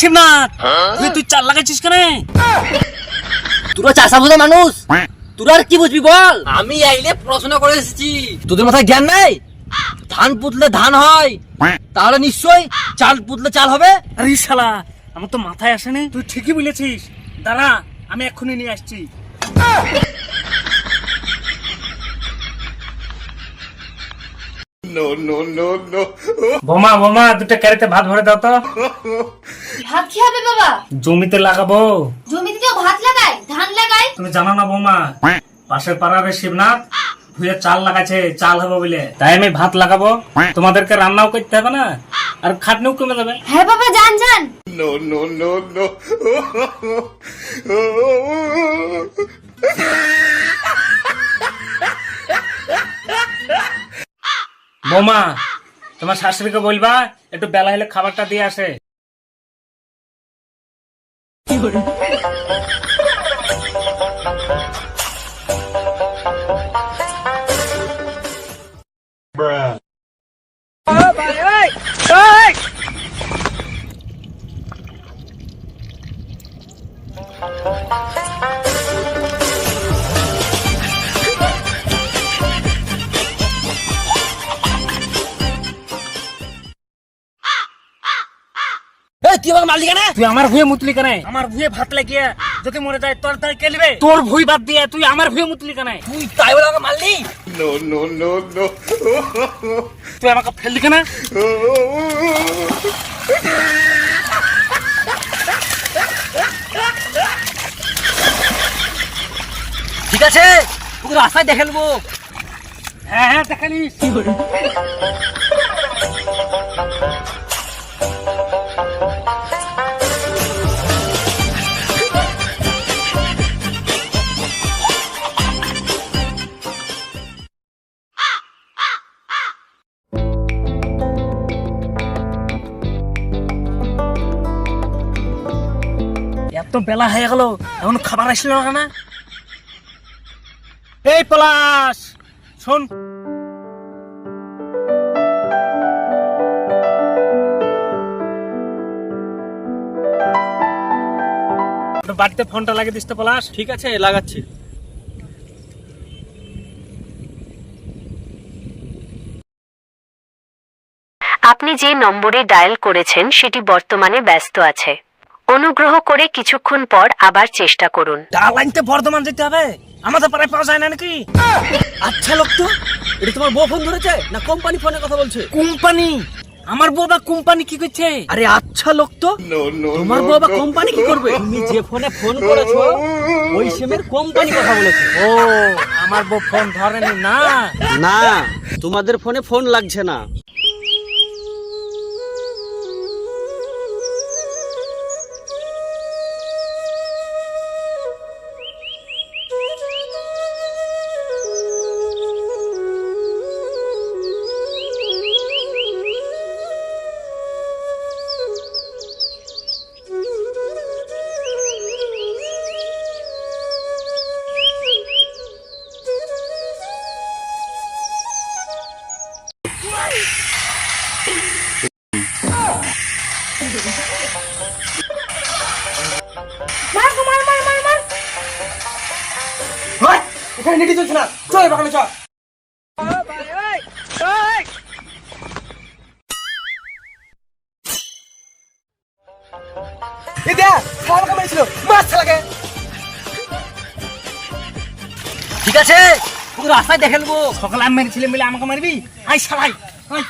শিবনাথ? তুই তুই চাল লাগাইছিস কেন? তোরা চাষা বোঝা মানুষ তোরা আর কি বুঝবি বল? আমি আইলে পড়াশোনা করে এসেছি। তোদের মাথায় জ্ঞান নাই? ধান পুতলে ধান হয়। তাহলে নিশ্চয়ই চাল পুতলে চাল হবে? আরে শালা আমার তো মাথায় আসেনি। তুই ঠিকই বলেছিস। দাঁড়া আমি এক্ষুনি নিয়ে আসছি। বোমা বোমা দুটো ক্যারেতে ভাত ভরে দাও তো। ভাত কি হবে বাবা? জমিতে লাগাবো। জমিতে কেউ ভাত লাগায় ধান লাগায় তুমি জানো না বৌমা পাশের পাড়ার শিবনাথ ভুয়ে চাল লাগাচ্ছে চাল হবে বলে। তাই আমি ভাত লাগাবো। তোমাদেরকে রান্নাও করতে হবে না আর খাটনিও কমে যাবে। হ্যাঁ বাবা জান যান। যান বৌমা তোমার শাশুড়িকে বলবা একটু বেলা হলে খাবারটা দিয়ে আসে। এই আমাকে মারলি কেন তুই আমার ভুয়ে মুতলি কেন আমার ভুয়ে ভাত লাগিয়ে যদি মরে যায় তোর তাই কেলিবে তোর ভুই বাদ দিয়ে তুই আমার ভুয়ে মুতলি কেন তুই তাই বলে আমাকে মারলি তুই আমাকে ফেললি কেন ঠিক আছে তোকে রাস্তায় দেখে নেব। হ্যাঁ হ্যাঁ দেখালিস এত বেলা হয়ে গেল। এখন খাবার আসলো না এই পলাশ শোন। বাড়িতে ফোনটা লাগিয়ে দিস তো পলাশ। ঠিক আছে লাগাচ্ছি। আপনি যে নম্বরে ডায়াল করেছেন সেটি বর্তমানে ব্যস্ত আছে। অনুগ্রহ করে কিছুক্ষণ পর আবার চেষ্টা করুন। ডাল আনতে বর্ধমান যেতে হবে? আমাদের পাড়ায় পাওয়া যায় না নাকি? আচ্ছা লোক তো এটা তোমার বউ ফোন ধরেছে না কোম্পানি ফোনে কথা বলছে? কোম্পানি? আমার বাবা কোম্পানি কি করছে? আরে আচ্ছা লোক তো তোমার বউ আবার কোম্পানি কি করবে? তুমি যে ফোনে ফোন করেছ ওই সিমের কোম্পানি কথা বলেছে। ও আমার বউ ফোন ধরেনি না। না তোমাদের ফোনে ফোন লাগছে না। মার গো, মার মার মার মার। এখানে নেটি চলছে না। চল এবার চল। ঠিক আছে তোকে রাস্তায় দেখে নেব। সকালে আমি মেরেছিলে মিলে আমাকে মারবি? I শালাই I